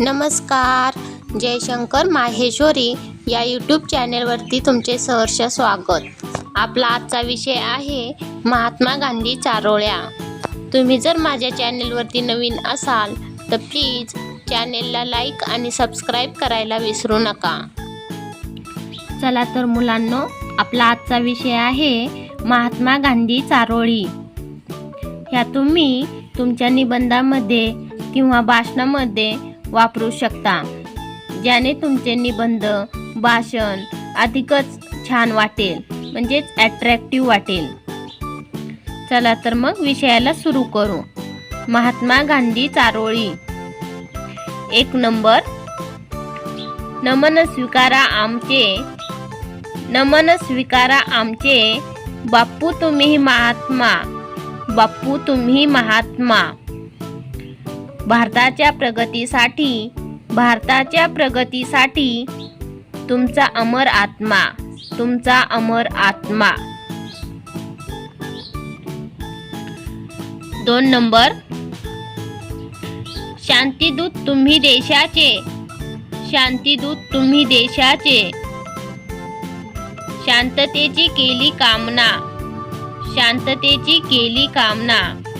नमस्कार. जयशंकर माहेश्वरी या यूट्यूब चॅनेलवरती तुमचे सहर्ष स्वागत. आपला आजचा विषय आहे महात्मा गांधी चारोळ्या. तुम्ही जर माझ्या चॅनेलवरती नवीन असाल तर प्लीज चॅनेलला लाईक आणि सबस्क्राईब करायला विसरू नका. चला तर मुलांनो आपला आजचा विषय आहे महात्मा गांधी चारोळी. ह्या तुम्ही तुमच्या निबंधामध्ये किंवा भाषणामध्ये वापरू शकता. ज्याने तुमचे निबंध भाषण अधिकच छान वाटेल म्हणजेच ॲट्रॅक्टिव्ह वाटेल. चला तर मग विषयाला सुरू करू. महात्मा गांधी चारोळी. एक नंबर. नमन स्वीकारा आमचे. नमन स्वीकारा आमचे. बाप्पू तुम्ही महात्मा. बाप्पू तुम्ही महात्मा. भारताच्या प्रगतीसाठी भारताच्या प्रगतीसाठी तुमचा अमर आत्मा तुमचा अमर आत्मा. दोन नंबर. शांतीदूत तुम्ही देशाचे. शांतीदूत तुम्ही देशाचे. शांततेची केली कामना. शांततेची केली कामना.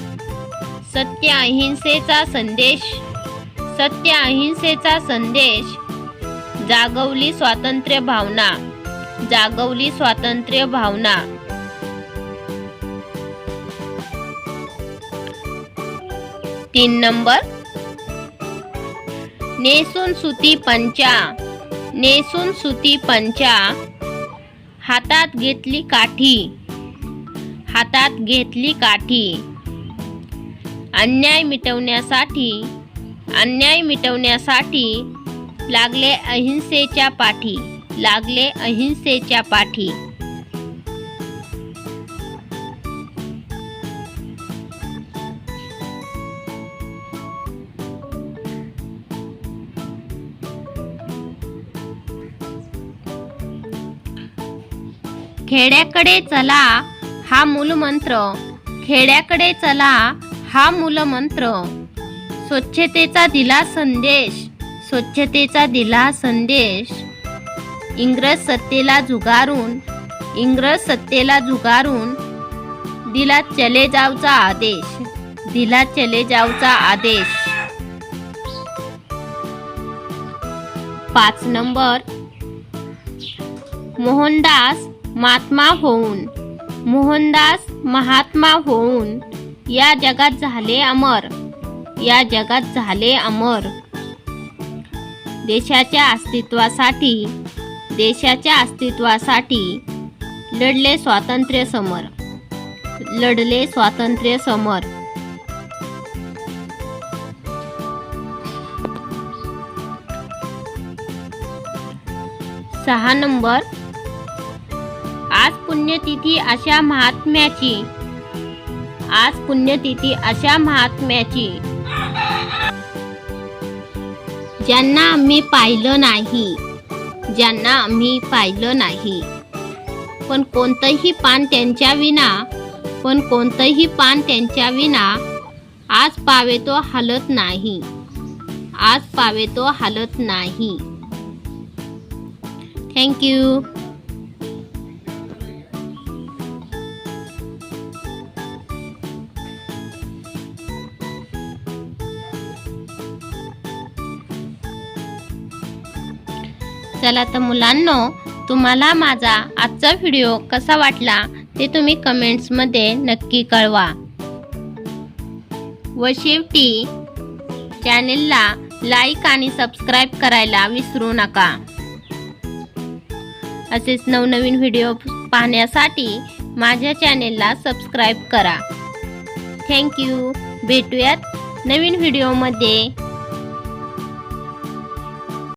सत्य अहिंसेचा संदेश. सत्य अहिंसेचा संदेश. जागवली स्वातंत्र्य भावना. जागवली स्वातंत्र्य भावना. तीन नंबर. नेसून सुती पंचा. नेसून सुती पंचा. हातात घेतली काठी. हातात घेतली काठी. अन्याय मिटवण्यासाठी अन्याय मिटवण्यासाठी लागले अहिंसेच्या पाठी लागले अहिंसेच्या पाठी. खेड्याकडे चला हा मूलमंत्र. खेड्याकडे चला हा मूलमंत्र. स्वच्छतेचा दिला संदेश. स्वच्छतेचा दिला संदेश. इंग्रज सत्तेला झुगारून इंग्रज सत्तेला झुगारून दिला चले जावचा आदेश. दिला चले जावचा आदेश. पाच नंबर. मोहनदास महात्मा होऊन मोहनदास महात्मा होऊन या जगात झाले अमर. या जगात झाले अमर. देशाच्या अस्तित्वासाठी देशाच्या अस्तित्वासाठी लढले स्वातंत्र्य समर. लढले स्वातंत्र्य समर. सहा नंबर. आज पुण्यतिथी अशा महात्म्याची आज पुण्यतिथी अशा महात्म्याची. ज्यांना आम्ही पाहिलं नाही. ज्यांना आम्ही पाहिलं नाही. पण कोणतंही पान त्यांच्या विना पण कोणतंही पान त्यांच्या विना आज पावे तो हलत नाही. आज पावे तो हलत नाही. थँक्यू चला तर मुलांनो तुम्हाला माझा आजचा व्हिडिओ कसा वाटला ते तुम्ही कमेंट्समध्ये नक्की कळवा. व शेवटी चॅनेलला लाईक आणि सबस्क्राईब करायला विसरू नका. असेच नवनवीन व्हिडिओ पाहण्यासाठी माझ्या चॅनेलला सबस्क्राईब करा. थँक्यू भेटूयात नवीन व्हिडिओमध्ये